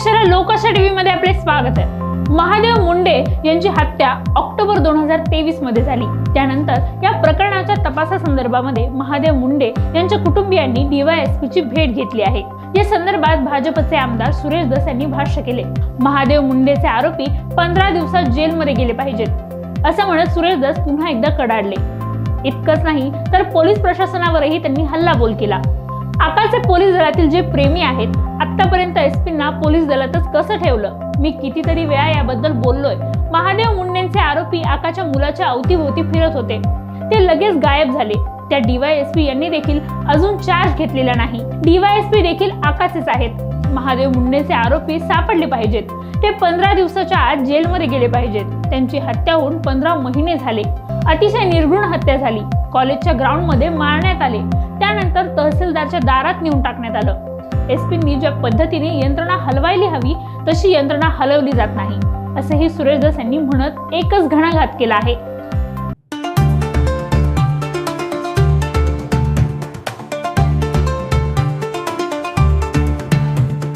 प्रेक्षकांना लोकशा टीव्ही मध्ये आपले स्वागत आहे. महादेव मुंडे यांची हत्या ऑक्टोबर दोन हजार तेवीसमध्ये झाली. त्यानंतर या प्रकरणाच्या तपासासंदर्भामध्ये महादेव मुंडे यांच्या कुटुंबियांनी डीवायएसपीची भेट घेतली आहे. या संदर्भात भाजपचे आमदार सुरेश दस यांनी भाष्य केले. महादेव मुंडेचे आरोपी पंधरा दिवसात जेलमध्ये गेले पाहिजेत. असं म्हणत सुरेश दस पुन्हा एकदा कडाडले. इतकंच नाही तर पोलीस प्रशासनावरही त्यांनी हल्लाबोल केला. आकाशचे पोलीस दलातील जे प्रेमी आहेत आतापर्यंत एसपींना पोलीस दलातच कसं ठेवलं? मी कितीतरी वेळा याबद्दल बोललोय. महादेव मुंडेंचे आरोपी आकाच्या मुलाच्या अवतीभोवती फिरत होते. ते लगेच गायब झाले. त्या डीवायएसपी यांनी देखील अजून चार्ज घेतलेला नाही. डीवायएसपी देखील आकाशच आहेत. महादेव मुंडेचे आरोपी सापडले पाहिजेत. ते पंधरा दिवसाच्या आत जेलमध्ये गेले पाहिजेत. त्यांची हत्या होऊन पंधरा महिने झाले. अतिशय निर्घृण हत्या झाली. कॉलेजच्या ग्राउंडमध्ये मारण्यात आले. त्यानंतर तहसीलदारच्या दारात नेऊन टाकण्यात आलं. एसपींनी ज्या पद्धतीने यंत्रणा हलवायला हवी तशी यंत्रणा हलवली जात नाही. असेही सुरेश दास यांनी म्हणत एकच घणाघात केला आहे.